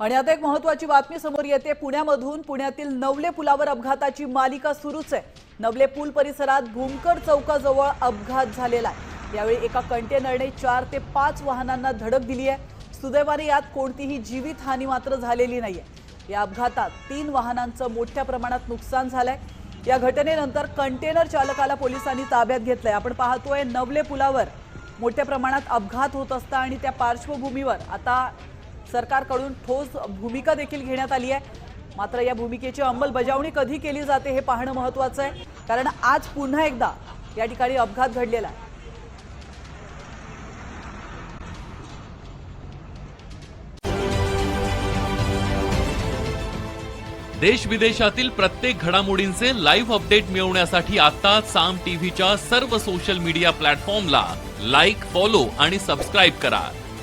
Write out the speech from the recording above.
आणि आता एक महत्वाची बातमी समोर येते. पुण्यामधून पुण्यातील नवले पुलावर अपघाताची मालिका सुरूच आहे. नवले पूल परिसरात भूमकर चौकाजवळ अपघात झालेला आहे. यावेळी एका कंटेनरने चार ते पाच वाहनांना धडक दिली आहे. सुदैवाने यात कोणतीही जीवितहानी मात्र झालेली नाहीये. या अपघातात तीन वाहनांचं मोठ्या प्रमाणात नुकसान झालंय. या घटनेनंतर कंटेनर चालकाला पोलिसांनी ताब्यात घेतलंय. आपण पाहतोय नवले पुलावर मोठ्या प्रमाणात अपघात होत असता आणि त्या पार्श्वभूमीवर आता सरकारकडून ठोस भूमिका देखील घेण्यात आली आहे. मात्र या भूमिकेची अंमलबजावणी कधी केली जाते हे पाहणं महत्वाचं आहे. कारण आज पुन्हा एकदा या ठिकाणी अपघात घडलेला आहे. देश विदेशातील प्रत्येक घडामोडींचे लाईव्ह अपडेट मिळवण्यासाठी आता साम टीव्हीच्या सर्व सोशल मीडिया प्लॅटफॉर्मला लाईक फॉलो आणि सबस्क्राईब करा.